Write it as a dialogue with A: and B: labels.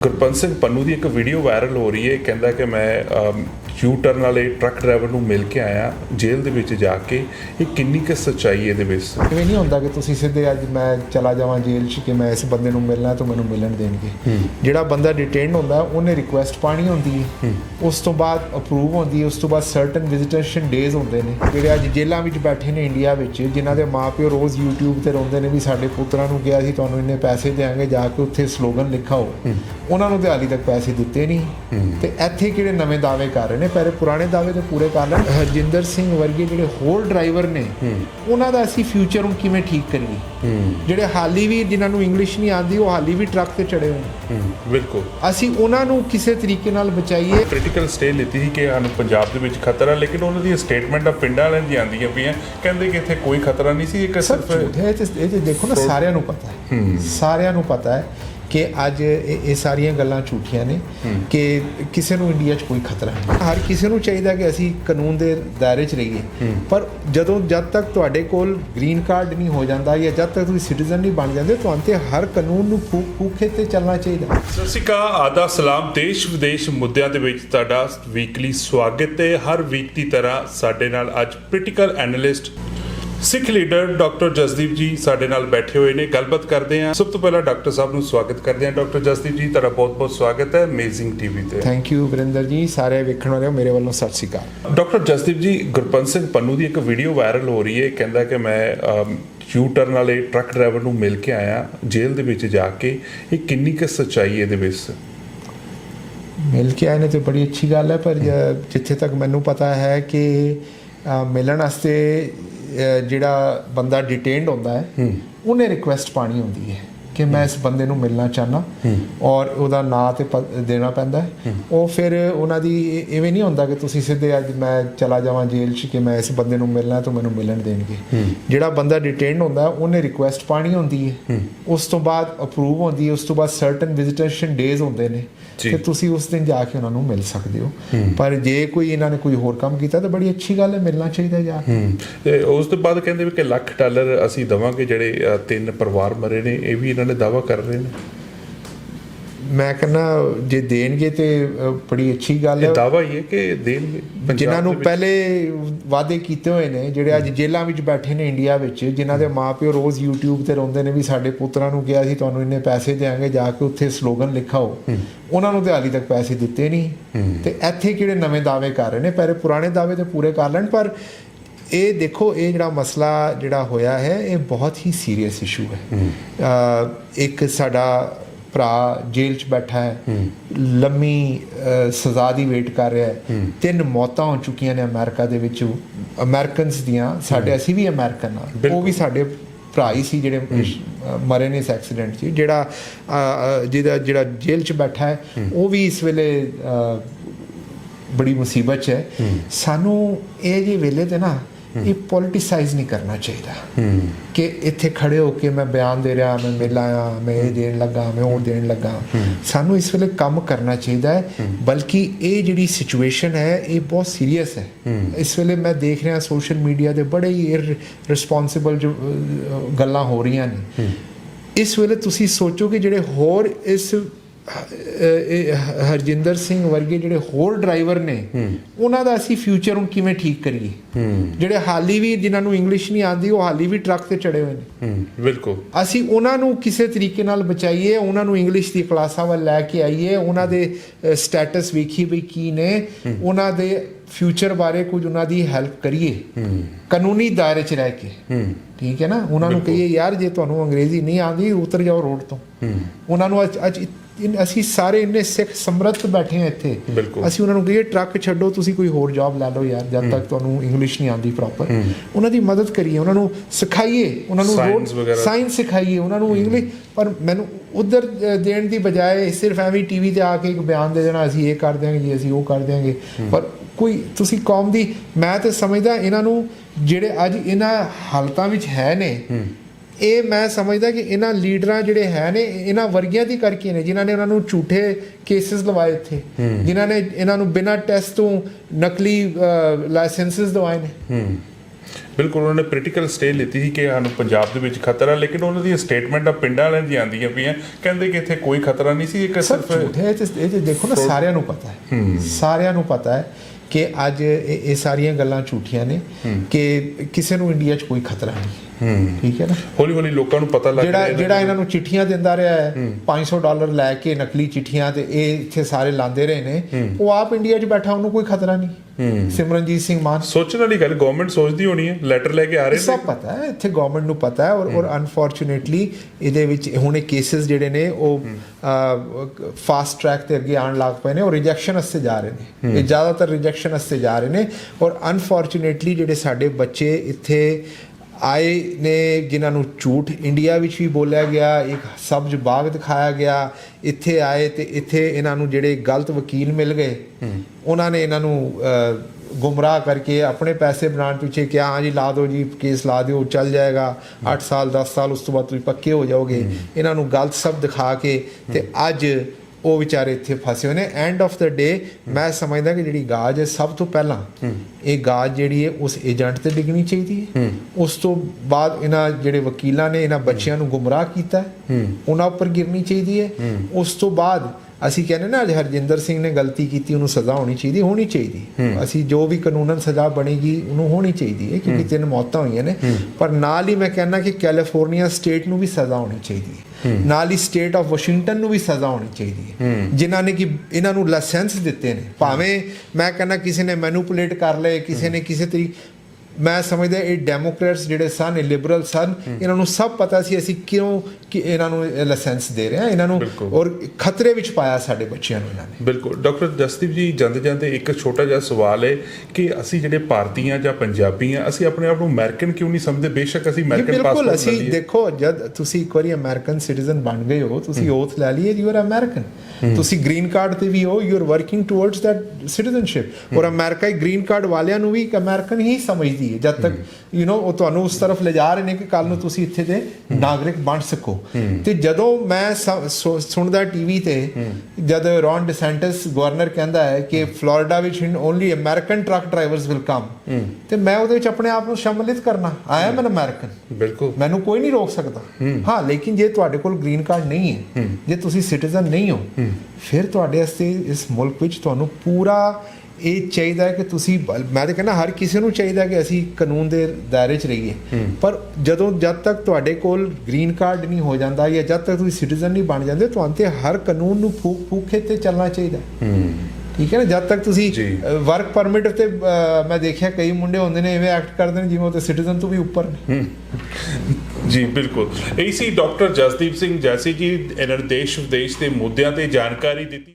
A: ਗੁਰਪੰਤ ਸਿੰਘ ਪੰਨੂ ਦੀ ਇੱਕ video viral ਹੋ ਰਹੀ ਹੈ। ਕਹਿੰਦਾ ਕਿ ਮੈਂ ਯੂ ਟਰਨ ਵਾਲੇ ਟਰੱਕ ਡਰਾਈਵਰ ਨੂੰ ਮਿਲ ਕੇ ਆਇਆ ਜੇਲ੍ਹ ਦੇ ਵਿੱਚ ਜਾ ਕੇ ਇਹ ਕਿੰਨੀ ਕੁ ਸੱਚਾਈ ਇਹਦੇ ਵਿੱਚ?
B: ਇਵੇਂ ਨਹੀਂ ਹੁੰਦਾ ਕਿ ਤੁਸੀਂ ਸਿੱਧੇ ਅੱਜ ਮੈਂ ਚਲਾ ਜਾਵਾਂ ਜੇਲ੍ਹ 'ਚ ਕਿ ਮੈਂ ਇਸ ਬੰਦੇ ਨੂੰ ਮਿਲਣਾ ਤਾਂ ਮੈਨੂੰ ਮਿਲਣ ਦੇਣਗੇ। ਜਿਹੜਾ ਬੰਦਾ ਡਿਟੇਨਡ ਹੁੰਦਾ ਉਹਨੇ ਰਿਕੁਐਸਟ ਪਾਣੀ ਹੁੰਦੀ ਹੈ। ਉਸ ਤੋਂ ਬਾਅਦ ਅਪਰੂਵ ਹੁੰਦੀ ਹੈ ਉਸ ਤੋਂ ਬਾਅਦ ਸਰਟਨ ਵਿਜ਼ਿਟੇਸ਼ਨ ਡੇਜ਼ ਹੁੰਦੇ ਨੇ। ਜਿਹੜੇ ਅੱਜ ਜੇਲ੍ਹਾਂ ਵਿੱਚ ਬੈਠੇ ਨੇ ਇੰਡੀਆ ਵਿੱਚ ਜਿਨ੍ਹਾਂ ਦੇ ਮਾਪਿਓ ਰੋਜ਼ YouTube ਤੇ ਰੋਂਦੇ ਨੇ ਵੀ ਸਾਡੇ ਪੁੱਤਰਾਂ ਨੂੰ ਕਿਹਾ ਸੀ ਤੁਹਾਨੂੰ ਇੰਨੇ ਪੈਸੇ ਦੇਾਂਗੇ ਜਾ ਕੇ ਉੱਥੇ ਸਲੋਗਨ ਲਿਖਾਓ। ਉਹਨਾਂ ਨੂੰ ਤੇ ਹਾਲੀ ਤੱਕ ਪੈਸੇ ਦਿੱਤੇ ਨਹੀਂ। ਤੇ ਇੱਥੇ ਕਿਹੜੇ ਨਵੇਂ ਦਾਅਵੇ ਕਰ ਰਹੇ ਨੇ ਪਹਿਲੇ ਪੁਰਾਣੇ ਦਾਅਵੇ ਤੇ ਪੂਰੇ ਕਰ ਲੈਣ। ਹਰਜਿੰਦਰ ਸਿੰਘ ਵਰਗੇ ਜਿਹੜੇ ਹੋਰ ਡਰਾਈਵਰ ਨੇ ਉਹਨਾਂ ਦਾ ਅਸੀਂ ਫਿਊਚਰ ਨੂੰ ਕਿਵੇਂ ਠੀਕ ਕਰੀਏ? ਜਿਹੜੇ ਹਾਲੀ ਵੀ ਜਿਨ੍ਹਾਂ ਨੂੰ ਇੰਗਲਿਸ਼ ਨਹੀਂ ਆਉਂਦੀ ਉਹ ਹਾਲੀ ਵੀ ਟਰੱਕ ਤੇ ਚੜੇ ਹੋਏ
A: ਬਿਲਕੁਲ।
B: ਅਸੀਂ ਉਹਨਾਂ ਨੂੰ ਕਿਸੇ ਤਰੀਕੇ ਨਾਲ ਬਚਾਈਏ।
A: ਕ੍ਰਿਟੀਕਲ ਸਟੇ ਲਿੱਤੀ ਸੀ ਕਿ ਸਾਨੂੰ ਪੰਜਾਬ ਦੇ ਵਿੱਚ ਖਤਰਾ ਲੇਕਿਨ ਉਹਨਾਂ ਦੀ ਸਟੇਟਮੈਂਟ ਆ ਪਿੰਡਾਂ ਵਾਲਿਆਂ ਦੀ ਆਉਂਦੀਆਂ ਪਈਆਂ। ਕਹਿੰਦੇ ਕਿ ਇੱਥੇ ਕੋਈ ਖਤਰਾ ਨਹੀਂ ਸੀ ਇੱਕ ਸਿਰਫ
B: ਇਹ ਦੇਖੋ ਨਾ ਸਾਰਿਆਂ ਨੂੰ ਪਤਾ ਹੈ। ਸਾਰਿਆਂ ਨੂੰ ਪਤਾ ਹੈ ਕਿ ਅੱਜ ਇਹ ਸਾਰੀਆਂ ਗੱਲਾਂ ਝੂਠੀਆਂ ਨੇ ਕਿ ਕਿਸੇ ਨੂੰ ਇੰਡੀਆ 'ਚ ਕੋਈ ਖਤਰਾ ਨਹੀਂ। ਹਰ ਕਿਸੇ ਨੂੰ ਚਾਹੀਦਾ ਕਿ ਅਸੀਂ ਕਾਨੂੰਨ ਦੇ ਦਾਇਰੇ 'ਚ ਰਹੀਏ। ਪਰ ਜਦੋਂ ਜਦ ਤੱਕ ਤੁਹਾਡੇ ਕੋਲ ਗ੍ਰੀਨ ਕਾਰਡ ਨਹੀਂ ਹੋ ਜਾਂਦਾ ਜਾਂ ਜਦ ਤੱਕ ਤੁਸੀਂ ਸਿਟੀਜ਼ਨ ਨਹੀਂ ਬਣ ਜਾਂਦੇ ਤੁਹਾਨੂੰ ਤੇ ਹਰ ਕਾਨੂੰਨ ਨੂੰ ਫੂਕੇ ਤੇ ਚੱਲਣਾ ਚਾਹੀਦਾ।
A: ਸਤਿ ਸ਼੍ਰੀ ਅਕਾਲ ਆਦਾ ਸਲਾਮ ਦੇਸ਼ ਵਿਦੇਸ਼ ਮੁੱਦਿਆਂ ਦੇ ਵਿੱਚ ਤੁਹਾਡਾ ਵੀਕਲੀ ਸਵਾਗਤ ਹੈ। ਹਰ ਵੀਕ ਦੀ ਤਰ੍ਹਾਂ ਸਾਡੇ ਨਾਲ ਅੱਜ political analyst Sikh leader doctor Jasdeep ji ਸਾਡੇ ਨਾਲ ਬੈਠੇ ਹੋਏ ਨੇ ਗੱਲਬਾਤ ਕਰਦੇ ਹਾਂ। ਸਭ ਤੋਂ ਪਹਿਲਾਂ ਡਾਕਟਰ ਸਾਹਿਬ ਨੂੰ ਸਵਾਗਤ ਕਰਦੇ ਹਾਂ। ਡਾਕਟਰ ਜਸਦੀਪ ਜੀ ਤੁਹਾਡਾ ਬਹੁਤ-ਬਹੁਤ ਸਵਾਗਤ ਹੈ ਅਮੇਜ਼ਿੰਗ ਟੀਵੀ ਤੇ।
B: Thank you Varinder ji. ਸਾਰੇ ਵੇਖਣ ਵਾਲਿਓ ਮੇਰੇ ਵੱਲੋਂ ਸਤਿ ਸ਼੍ਰੀ ਅਕਾਲ।
A: ਡਾਕਟਰ ਜਸਦੀਪ ਜੀ ਗੁਰਪੰਤ ਸਿੰਘ ਪੰਨੂ ਦੀ ਇੱਕ ਵੀਡੀਓ ਵਾਇਰਲ ਹੋ ਰਹੀ ਹੈ। ਕਹਿੰਦਾ ਕਿ ਮੈਂ ਯੂ ਟਰਨ ਵਾਲੇ ਟਰੱਕ ਡਰਾਈਵਰ ਨੂੰ ਮਿਲ ਕੇ ਆਇਆ ਜੇਲ੍ਹ ਦੇ ਵਿੱਚ ਜਾ ਕੇ। ਇਹ ਕਿੰਨੀ ਕੁ ਸੱਚਾਈ ਹੈ ਇਹਦੇ ਵਿੱਚ?
B: ਮਿਲ ਕੇ ਆਏ ਨੇ ਤੇ ਬੜੀ ਅੱਛੀ ਗੱਲ ਹੈ ਪਰ ਜਿੱਥੇ ਤੱਕ ਮੈਨੂੰ ਪਤਾ ਹੈ ਕਿ ਮਿਲਣ ਵਾਸਤੇ ਜਿਹੜਾ ਬੰਦਾ ਡਿਟੇਨਡ ਹੁੰਦਾ ਹੈ ਉਹਨੇ ਰਿਕੁਐਸਟ ਪਾਣੀ ਹੁੰਦੀ ਹੈ। ਕਿ ਮੈਂ ਇਸ ਬੰਦੇ ਨੂੰ ਮਿਲਣਾ ਚਾਹਨਾ ਔਰ ਉਹਦਾ ਨਾਂ ਤੇ ਦੇਣਾ ਪੈਂਦਾ ਉਹ ਫਿਰ ਉਹਨਾਂ ਦੀ ਇਵੇਂ ਨਹੀਂ ਹੁੰਦਾ ਕਿ ਤੁਸੀਂ ਸਿੱਧੇ ਅੱਜ ਮੈਂ ਚਲਾ ਜਾਵਾਂ ਜੇਲ੍ਹ 'ਚ ਕਿ ਮੈਂ ਇਸ ਬੰਦੇ ਨੂੰ ਮਿਲਣਾ ਤਾਂ ਮੈਨੂੰ ਮਿਲਣ ਦੇਣਗੇ। ਜਿਹੜਾ ਬੰਦਾ ਡਿਟੇਨਡ ਹੁੰਦਾ ਉਹਨੇ ਰਿਕੁਐਸਟ ਪਾਣੀ ਹੁੰਦੀ ਹੈ। ਉਸ ਤੋਂ ਬਾਅਦ ਅਪਰੂਵ ਹੁੰਦੀ ਹੈ ਉਸ ਤੋਂ ਬਾਅਦ ਸਰਟਨ ਵਿਜ਼ਿਟੇਸ਼ਨ ਡੇਜ਼ ਹੁੰਦੇ ਨੇ। ਤੇ ਤੁਸੀਂ ਉਸ ਦਿਨ ਜਾ ਕੇ ਉਹਨਾਂ ਨੂੰ ਮਿਲ ਸਕਦੇ ਹੋ। ਪਰ ਜੇ ਕੋਈ ਇਹਨਾਂ ਨੇ ਕੋਈ ਹੋਰ ਕੰਮ ਕੀਤਾ ਤਾਂ ਬੜੀ ਅੱਛੀ ਗੱਲ ਹੈ ਮਿਲਣਾ ਚਾਹੀਦਾ ਜਾ ਕੇ
A: ਉਸ ਤੋਂ ਬਾਅਦ ਕਹਿੰਦੇ ਵੀ ਕਿ ਲੱਖ ਡਾਲਰ ਅਸੀਂ ਦਵਾਂਗੇ ਜਿਹੜੇ ਤਿੰਨ ਪਰਿਵਾਰ ਮਰੇ ਨੇ ਇਹ ਵੀ ਇਹਨਾਂ ਨੇ ਦਾਵਾ ਕਰ ਰਹੇ ਨੇ।
B: ਮੈਂ ਕਹਿੰਦਾ ਜੇ ਦੇਣਗੇ ਤੇ ਬੜੀ ਅੱਛੀ ਗੱਲ
A: ਇਹ
B: ਹੈ
A: ਦਾਵਾ ਹੀ ਹੈ ਕਿ ਦੇਣਗੇ।
B: ਜਿਨ੍ਹਾਂ ਨੂੰ? ਪਹਿਲੇ ਵਾਅਦੇ ਕੀਤੇ ਹੋਏ ਨੇ ਜਿਹੜੇ ਅੱਜ ਜੇਲ੍ਹਾਂ ਵਿੱਚ ਬੈਠੇ ਨੇ ਇੰਡੀਆ ਵਿੱਚ ਜਿਨ੍ਹਾਂ ਦੇ ਮਾਪਿਓ ਰੋਜ਼ YouTube ਤੇ ਰੋਂਦੇ ਨੇ ਵੀ ਸਾਡੇ ਪੁੱਤਰਾਂ ਨੂੰ ਕਿਹਾ ਸੀ ਤੁਹਾਨੂੰ ਇੰਨੇ ਪੈਸੇ ਦੇਾਂਗੇ ਜਾ ਕੇ ਉੱਥੇ ਸਲੋਗਨ ਲਿਖਾਓ। ਉਹਨਾਂ ਨੂੰ ਤੇ ਹਾਲੀ ਤੱਕ ਪੈਸੇ ਦਿੱਤੇ ਨਹੀਂ। ਤੇ ਇੱਥੇ ਕਿਹੜੇ ਨਵੇਂ ਦਾਅਵੇ ਕਰ ਰਹੇ ਨੇ? ਪਹਿਲੇ ਪੁਰਾਣੇ ਦਾਅਵੇ ਤੇ ਪੂਰੇ ਕਰ ਲੈਣ ਪਰ ਇਹ ਦੇਖੋ ਇਹ ਜਿਹੜਾ ਮਸਲਾ ਜਿਹੜਾ ਹੋਇਆ ਹੈ ਇਹ ਬਹੁਤ ਹੀ ਸੀਰੀਅਸ ਇਸ਼ੂ ਹੈ। ਇੱਕ ਸਾਡਾ ਭਰਾ ਜੇਲ੍ਹ 'ਚ ਬੈਠਾ ਹੈ। ਲੰਮੀ ਸਜ਼ਾ ਦੀ ਵੇਟ ਕਰ ਰਿਹਾ ਹੈ। ਤਿੰਨ ਮੌਤਾਂ ਹੋ ਚੁੱਕੀਆਂ ਨੇ ਅਮਰੀਕਾ ਦੇ ਵਿੱਚ। ਅਮਰੀਕਨਸ ਦੀਆਂ ਸਾਡੇ ਅਸੀਂ ਵੀ ਅਮਰੀਕਨ ਆ ਉਹ। ਵੀ ਸਾਡੇ ਭਰਾ ਹੀ ਸੀ ਜਿਹੜੇ ਮਰੇ ਨੇ ਇਸ ਐਕਸੀਡੈਂਟ 'ਚ। ਜਿਹੜਾ ਜਿਹਦਾ ਜਿਹੜਾ ਜੇਲ੍ਹ 'ਚ ਬੈਠਾ ਹੈ ਉਹ ਵੀ ਇਸ ਵੇਲੇ ਬੜੀ ਮੁਸੀਬਤ 'ਚ ਹੈ। ਸਾਨੂੰ ਇਹ ਜੇ ਵੇਲੇ ਤੇ ਨਾ ਇਹ ਪੋਲਿਟਿਸਾਈਜ਼ ਨਹੀਂ ਕਰਨਾ ਚਾਹੀਦਾ। ਕਿ ਇੱਥੇ ਖੜੇ ਹੋ ਕੇ ਮੈਂ ਬਿਆਨ ਦੇ ਰਿਹਾ ਮੈਂ ਮਿਲ ਆਇਆ ਮੈਂ ਇਹ ਦੇਣ ਲੱਗਾ ਮੈਂ ਉਹ ਦੇਣ ਲੱਗਾ। ਸਾਨੂੰ ਇਸ ਵੇਲੇ ਕੰਮ ਕਰਨਾ ਚਾਹੀਦਾ ਹੈ ਬਲਕਿ ਇਹ ਜਿਹੜੀ ਸਿਚੁਏਸ਼ਨ ਹੈ ਇਹ ਬਹੁਤ ਸੀਰੀਅਸ ਹੈ। ਇਸ ਵੇਲੇ ਮੈਂ ਦੇਖ ਰਿਹਾ ਸੋਸ਼ਲ ਮੀਡੀਆ ਤੇ ਬੜੇ ਹੀ ਰਿਸਪੌਂਸਿਬਲ ਗੱਲਾਂ ਹੋ ਰਹੀਆਂ ਨੇ। ਇਸ ਵੇਲੇ ਤੁਸੀਂ ਸੋਚੋ ਕਿ ਜਿਹੜੇ ਹੋਰ ਇਸ ਹਰਜਿੰਦਰ ਸਿੰਘ ਵਰਗੇ ਜਿਹੜੇ ਹੋਰ ਡਰਾਈਵਰ ਨੇ ਉਹਨਾਂ ਦਾ ਅਸੀਂ ਫਿਊਚਰ ਨੂੰ ਕਿਵੇਂ ਠੀਕ ਕਰੀਏ? ਜਿਹੜੇ ਹਾਲੀ ਵੀ ਜਿਨ੍ਹਾਂ ਨੂੰ ਇੰਗਲਿਸ਼ ਨਹੀਂ ਆਉਂਦੀ ਉਹ ਹਾਲੀ ਵੀ ਟਰੱਕ ਤੇ ਚੜੇ ਹੋਏ ਨੇ।
A: ਬਿਲਕੁਲ।
B: ਅਸੀਂ ਉਹਨਾਂ ਨੂੰ ਕਿਸੇ ਤਰੀਕੇ ਨਾਲ ਬਚਾਈਏ ਉਹਨਾਂ ਨੂੰ ਇੰਗਲਿਸ਼ ਦੀ ਕਲਾਸਾਂ ਵੱਲ ਲੈ ਕੇ ਆਈਏ ਉਹਨਾਂ ਦੇ ਸਟੇਟਸ ਵੇਖੀ ਵੀ ਕੀ ਨੇ ਉਹਨਾਂ ਦੇ ਫਿਊਚਰ ਬਾਰੇ ਕੁਝ ਉਹਨਾਂ ਦੀ ਹੈਲਪ ਕਰੀਏ। ਕਾਨੂੰਨੀ ਦਾਇਰੇ 'ਚ ਰਹਿ ਕੇ। ਠੀਕ ਹੈ ਨਾ? ਉਹਨਾਂ ਨੂੰ ਕਹੀਏ ਯਾਰ ਜੇ ਤੁਹਾਨੂੰ ਅੰਗਰੇਜ਼ੀ ਨਹੀਂ ਆਉਂਦੀ ਉਤਰ ਜਾਓ ਰੋਡ ਤੋਂ। ਉਹਨਾਂ ਨੂੰ ਅੱਜ ਇਨ- ਅਸੀਂ ਸਾਰੇ ਇੰਨੇ ਸਿੱਖ ਸਮਰੱਥ ਬੈਠੇ ਹਾਂ ਇੱਥੇ। ਅਸੀਂ ਉਹਨਾਂ ਨੂੰ ਕਹੀਏ ਟਰੱਕ ਛੱਡੋ ਤੁਸੀਂ ਕੋਈ ਹੋਰ ਜੌਬ ਲੈ ਲਓ ਯਾਰ ਜਦ ਤੱਕ ਤੁਹਾਨੂੰ ਇੰਗਲਿਸ਼ ਨਹੀਂ ਆਉਂਦੀ ਪ੍ਰੋਪਰ ਉਹਨਾਂ ਦੀ ਮਦਦ ਕਰੀਏ ਉਹਨਾਂ ਨੂੰ ਸਿਖਾਈਏ ਉਹਨਾਂ ਨੂੰ
A: ਵਗੈਰਾ।
B: ਸਾਇੰਸ ਸਿਖਾਈਏ ਉਹਨਾਂ ਨੂੰ ਇੰਗਲਿਸ਼ ਪਰ ਮੈਨੂੰ ਉਧਰ ਦੇਣ ਦੀ ਬਜਾਏ ਸਿਰਫ ਐਵੇਂ ਟੀਵੀ ਤੇ ਆ ਕੇ ਇੱਕ ਬਿਆਨ ਦੇ ਦੇਣਾ ਅਸੀਂ ਇਹ ਕਰ ਦਿਆਂਗੇ ਜੀ ਅਸੀਂ ਉਹ ਕਰ ਦਿਆਂਗੇ। ਪਰ ਕੋਈ ਤੁਸੀਂ ਕੌਮ ਦੀ ਮੈਂ ਤੇ ਸਮਝਦਾ ਇਹਨਾਂ ਨੂੰ ਜਿਹੜੇ ਅੱਜ ਇਹਨਾਂ ਹਾਲਤਾਂ ਵਿੱਚ ਹੈ ਨੇ ਇਹ ਮੈਂ ਸਮਝਦਾ ਕਿ ਇਹਨਾਂ ਲੀਡਰਾਂ ਜਿਹੜੇ ਹੈ ਨੇ ਇਹਨਾਂ ਵਰਗੀਆਂ ਦੀ ਕਰਕੇ ਨੇ ਜਿਨ੍ਹਾਂ ਨੇ ਉਹਨਾਂ ਨੂੰ ਝੂਠੇ ਕੇਸਿਸ ਲਵਾਏ ਇੱਥੇ ਜਿਨ੍ਹਾਂ ਨੇ ਇਹਨਾਂ ਨੂੰ ਬਿਨਾਂ ਟੈਸਟ ਤੋਂ ਨਕਲੀ ਲਾਇਸੈਂਸਸ ਦਵਾਏ ਨੇ।
A: ਬਿਲਕੁਲ ਉਹਨਾਂ ਨੇ ਪੋਲੀਟੀਕਲ ਸਟੇ ਲਿੱਤੀ ਸੀ ਕਿ ਸਾਨੂੰ ਪੰਜਾਬ ਦੇ ਵਿੱਚ ਖਤਰਾ ਲੇਕਿਨ ਉਹਨਾਂ ਦੀਆਂ ਸਟੇਟਮੈਂਟਾਂ ਪਿੰਡਾਂ ਵਾਲਿਆਂ ਦੀਆਂ ਆਉਂਦੀਆਂ ਪਈਆਂ। ਕਹਿੰਦੇ ਕਿ ਇੱਥੇ ਕੋਈ ਖਤਰਾ ਨਹੀਂ ਸੀ ਇੱਕ ਸਿਰਫ
B: ਝੂਠ ਇਹ ਦੇਖੋ ਨਾ ਸਾਰਿਆਂ ਨੂੰ ਪਤਾ ਹੈ। ਸਾਰਿਆਂ ਨੂੰ ਪਤਾ ਹੈ ਕਿ ਅੱਜ ਇਹ ਸਾਰੀਆਂ ਗੱਲਾਂ ਝੂਠੀਆਂ ਨੇ ਕਿ ਕਿਸੇ ਨੂੰ ਇੰਡੀਆ 'ਚ ਕੋਈ ਖਤਰਾ ਨਹੀਂ। ਠੀਕ ਹੈ ਨਾ?
A: ਹੌਲੀ ਹੌਲੀ ਲੋਕਾਂ ਨੂੰ ਪਤਾ ਲੱਗ ਰਿਹਾ
B: ਜਿਹੜਾ ਇਹਨਾਂ ਨੂੰ ਚਿੱਠੀਆਂ ਦਿੰਦਾ ਰਿਹਾ ਹੈ 500 ਡਾਲਰ ਲੈ ਕੇ ਨਕਲੀ ਚਿੱਠੀਆਂ ਤੇ ਇਹ ਇੱਥੇ ਸਾਰੇ ਲਾਉਂਦੇ ਰਹੇ ਨੇ ਉਹ ਆਪ ਇੰਡੀਆ 'ਚ ਬੈਠਾ ਉਹਨੂੰ ਕੋਈ ਖਤਰਾ ਨਹੀਂ। ਸਿਮਰਨਜੀਤ ਸਿੰਘ ਮਾਨ।
A: ਸੋਚਣ ਵਾਲੀ ਗੱਲ ਗਵਰਨਮੈਂਟ ਸੋਚਦੀ ਹੋਣੀ ਹੈ ਲੈਟਰ ਲੈ ਕੇ ਆ ਰਹੇ
B: ਇਹ ਸਭ ਪਤਾ ਹੈ ਇੱਥੇ ਗਵਰਨਮੈਂਟ ਨੂੰ ਪਤਾ ਹੈ ਔਰ ਔਰ ਅਨਫੋਰਚੂਨੇਟਲੀ ਇਹਦੇ ਵਿੱਚ ਹੁਣ ਇਹ ਕੇसेस ਜਿਹੜੇ ਨੇ ਉਹ ਫਾਸਟ ਟਰੈਕ ਤੇ ਅੱਗੇ ਆਉਣ ਲੱਗ ਪਏ ਨੇ ਔਰ ਰਿਜੈਕਸ਼ਨ ਵਾਸਤੇ ਜਾ ਰਹੇ ਨੇ। ਇਹ ਜ਼ਿਆਦਾਤਰ ਰਿਜੈਕਸ਼ਨ ਵਾਸਤੇ ਜਾ ਰਹੇ ਨੇ ਔਰ ਅਨਫੋਰਚੂਨੇਟਲੀ ਜਿਹੜੇ ਸਾਡੇ ਬੱਚੇ ਇੱਥੇ ਆਏ ਨੇ ਜਿਨ੍ਹਾਂ ਨੂੰ ਝੂਠ ਇੰਡੀਆ ਵਿੱਚ ਵੀ ਬੋਲਿਆ ਗਿਆ ਇੱਕ ਸਬਜ਼ ਬਾਗ ਦਿਖਾਇਆ ਗਿਆ ਇੱਥੇ ਆਏ ਤੇ ਇੱਥੇ ਇਹਨਾਂ ਨੂੰ ਜਿਹੜੇ ਗਲਤ ਵਕੀਲ ਮਿਲ ਗਏ ਉਹਨਾਂ ਨੇ ਇਹਨਾਂ ਨੂੰ ਗੁੰਮਰਾਹ ਕਰਕੇ ਆਪਣੇ ਪੈਸੇ ਬਣਾਉਣ ਪਿੱਛੇ ਕਿਹਾ ਹਾਂ ਜੀ ਲਾ ਦਿਓ ਜੀ ਕੇਸ ਲਾ ਦਿਓ ਚੱਲ ਜਾਏਗਾ। 8 ਸਾਲ 10 ਸਾਲ ਉਸ ਤੋਂ ਬਾਅਦ ਤੁਸੀਂ ਪੱਕੇ ਹੋ ਜਾਓਗੇ। ਇਹਨਾਂ ਨੂੰ ਗਲਤ ਸਭ ਦਿਖਾ ਕੇ ਤੇ ਅੱਜ ਉਹ ਵਿਚਾਰੇ ਇੱਥੇ ਫਸੇ ਹੋਏ ਨੇ। ਐਂਡ ਆਫ ਦਾ ਡੇ ਮੈਂ ਸਮਝਦਾ ਕਿ ਜਿਹੜੀ ਗਾਜ ਹੈ ਸਭ ਤੋਂ ਪਹਿਲਾਂ ਇਹ ਗਾਜ ਜਿਹੜੀ ਹੈ ਉਸ ਏਜੰਟ ਤੇ ਡਿੱਗਣੀ ਚਾਹੀਦੀ ਹੈ। ਉਸ ਤੋਂ ਬਾਅਦ ਇਹਨਾਂ ਜਿਹੜੇ ਵਕੀਲਾਂ ਨੇ ਇਹਨਾਂ ਬੱਚਿਆਂ ਨੂੰ ਗੁੰਮਰਾਹ ਕੀਤਾ ਉਹਨਾਂ ਉੱਪਰ ਗਿਰਨੀ ਚਾਹੀਦੀ ਹੈ। ਉਸ ਤੋਂ ਬਾਅਦ ਅਸੀਂ ਕਹਿੰਦੇ ਨਾ ਅੱਜ ਹਰਜਿੰਦਰ ਸਿੰਘ ਨੇ ਗਲਤੀ ਕੀਤੀ ਉਹਨੂੰ ਸਜ਼ਾ ਹੋਣੀ ਚਾਹੀਦੀ ਹੋਣੀ ਚਾਹੀਦੀ। ਅਸੀਂ ਜੋ ਵੀ ਕਾਨੂੰਨਨ ਸਜ਼ਾ ਬਣੇਗੀ ਉਹਨੂੰ ਹੋਣੀ ਚਾਹੀਦੀ ਹੈ ਕਿਉਂਕਿ ਤਿੰਨ ਮੌਤਾਂ ਹੋਈਆਂ ਨੇ। ਪਰ ਨਾਲ ਹੀ ਮੈਂ ਕਹਿੰਦਾ ਕਿ ਕੈਲੀਫੋਰਨੀਆ ਸਟੇਟ ਨੂੰ ਵੀ ਸਜ਼ਾ ਹੋਣੀ ਚਾਹੀਦੀ ਹੈ। ਨਾਲ ਹੀ ਸਟੇਟ ਆਫ ਵਾਸ਼ਿੰਗਟਨ ਨੂੰ ਵੀ ਸਜ਼ਾ ਹੋਣੀ ਚਾਹੀਦੀ ਹੈ। ਜਿਨ੍ਹਾਂ ਨੇ ਕਿ ਇਹਨਾਂ ਨੂੰ ਲਾਇਸੈਂਸ ਦਿੱਤੇ ਨੇ। ਭਾਵੇਂ ਮੈਂ ਕਹਿੰਦਾ ਕਿਸੇ ਨੇ ਮੈਨੂਪੂਲੇਟ ਕਰ ਲਏ ਕਿਸੇ ਨੇ ਕਿਸੇ ਤਰੀਕੇ ਮੈਂ ਸਮਝਦਾ ਇਹ ਡੈਮੋਕ੍ਰੇਟਸ ਜਿਹੜੇ ਸਨ ਇਹ ਲਿਬਰਲ ਸਨ ਇਹਨਾਂ ਨੂੰ ਸਭ ਪਤਾ ਸੀ ਅਸੀਂ ਕਿਉਂ ਕਿ ਇਹਨਾਂ ਨੂੰ ਲਾਇਸੈਂਸ ਦੇ ਰਹੇ ਹਾਂ। ਇਹਨਾਂ ਨੂੰ
A: ਬਿਲਕੁਲ।
B: ਔਰ ਖਤਰੇ ਵਿੱਚ ਪਾਇਆ ਸਾਡੇ ਬੱਚਿਆਂ ਨੂੰ ਇਹਨਾਂ ਨੇ।
A: ਬਿਲਕੁਲ। ਡਾਕਟਰ ਜਸਦੀਪ ਜੀ ਜਾਂਦੇ ਜਾਂਦੇ ਇੱਕ ਛੋਟਾ ਜਿਹਾ ਸਵਾਲ ਹੈ ਕਿ ਅਸੀਂ ਜਿਹੜੇ ਭਾਰਤੀ ਹਾਂ ਜਾਂ ਪੰਜਾਬੀ ਹਾਂ ਅਸੀਂ ਆਪਣੇ ਆਪ ਨੂੰ ਅਮਰੀਕਨ ਕਿਉਂ ਨਹੀਂ ਸਮਝਦੇ? ਬੇਸ਼ੱਕ ਅਸੀਂ ਅਮਰੀਕਨ
B: ਬਿਲਕੁਲ
A: ਪਾਸਪੋਰਟ
B: ਅਸੀਂ ਦੇਖੋ ਜਦ ਤੁਸੀਂ ਇੱਕ ਵਾਰੀ ਅਮਰੀਕਨ ਸਿਟੀਜ਼ਨ ਬਣ ਗਏ ਹੋ ਤੁਸੀਂ ਓਥ ਲੈ ਲਈਏ ਯੂ ਆਰ ਅਮਰੀਕਨ ਤੁਸੀਂ ਗ੍ਰੀਨ ਕਾਰਡ ਤੇ ਵੀ ਹੋ you are working towards that citizenship ਔਰ ਅਮਰੀਕਾ ਗ੍ਰੀਨ ਕਾਰਡ ਵਾਲਿਆਂ ਨੂੰ ਵੀ ਇੱਕ ਅਮਰੀਕਨ ਹੀ ਸਮਝਦੀ ਹੈ ਜਦ ਤੱਕ ਯੂ نو ਉਹ ਤੁਹਾਨੂੰ ਉਸ ਤਰਫ ਲਿਜਾ ਰਹੇ ਨੇ ਕਿ ਕੱਲ ਨੂੰ ਤੁਸੀਂ ਇੱਥੇ ਦੇ ਨਾਗਰਿਕ ਬਣ ਸਕੋ। ਤੇ ਜਦੋਂ ਮੈਂ ਸੁਣਦਾ ਟੀਵੀ ਤੇ ਜਦ ਰੌਨ ਡਿਸੈਂਟਸ ਗਵਰਨਰ ਕਹਿੰਦਾ ਹੈ ਕਿ ਫਲੋਰੀਡਾ ਵਿੱਚ only American truck drivers will come ਤੇ ਮੈਂ ਉਹਦੇ ਵਿੱਚ ਆਪਣੇ ਆਪ ਨੂੰ ਸ਼ਮੂਲੀਅਤ ਕਰਨਾ। ਆਈ ਐਮ ਐਨ ਅਮਰੀਕਨ
A: ਬਿਲਕੁਲ।
B: ਮੈਨੂੰ ਕੋਈ ਨਹੀਂ ਰੋਕ ਸਕਦਾ। ਹਾਂ। ਲੇਕਿਨ ਜੇ ਤੁਹਾਡੇ ਕੋਲ ਗ੍ਰੀਨ ਕਾਰਡ ਨਹੀਂ ਹੈ ਜੇ ਤੁਸੀਂ ਸਿਟੀਜ਼ਨ ਨਹੀਂ ਹੋ। ਫਿਰ ਤੁਹਾਡੇ ਵਾਸਤੇ ਇਸ ਮੁਲਕ ਵਿੱਚ ਤੁਹਾਨੂੰ ਪੂਰਾ ਇਹ ਚਾਹੀਦਾ ਹੈ ਕਿ ਤੁਸੀਂ ਮੈਂ ਤਾਂ ਕਹਿੰਦਾ ਹਰ ਕਿਸੇ ਨੂੰ ਚਾਹੀਦਾ ਕਿ ਅਸੀਂ ਕਾਨੂੰਨ ਦੇ ਦਾਇਰੇ 'ਚ ਰਹੀਏ। ਪਰ ਜਦੋਂ ਜਦ ਤੱਕ ਤੁਹਾਡੇ ਕੋਲ ਗ੍ਰੀਨ ਕਾਰਡ ਨਹੀਂ ਹੋ ਜਾਂਦਾ ਜਾਂ ਜਦ ਤੱਕ ਤੁਸੀਂ ਸਿਟੀਜ਼ਨ ਨਹੀਂ ਬਣ ਜਾਂਦੇ ਤੁਹਾਨੂੰ ਤੇ ਹਰ ਕਾਨੂੰਨ ਨੂੰ ਫੂਕ ਫੂਕੇ ਤੇ ਚੱਲਣਾ ਚਾਹੀਦਾ ਠੀਕ ਹੈ ਨਾ? ਜਦ ਤੱਕ ਤੁਸੀਂ। ਵਰਕ ਪਰਮਿਟ ਤੇ ਮੈਂ ਦੇਖਿਆ ਕਈ ਮੁੰਡੇ ਹੁੰਦੇ ਨੇ ਐਵੇਂ ਐਕਟ ਕਰਦੇ ਨੇ ਜਿਵੇਂ ਉਹ ਤੇ ਸਿਟੀਜ਼ਨ ਤੋਂ ਵੀ ਉੱਪਰ ਨੇ।
A: ਜੀ, ਬਿਲਕੁਲ। ਇਹ ਸੀ ਡਾਕਟਰ ਜਸਦੀਪ ਸਿੰਘ ਜੈਸੀ ਜੀ, ਇਹਨਾਂ ਨੇ ਦੇਸ਼ ਵਿਦੇਸ਼ ਦੇ ਮੁੱਦਿਆਂ ਤੇ ਜਾਣਕਾਰੀ ਦਿੱਤੀ।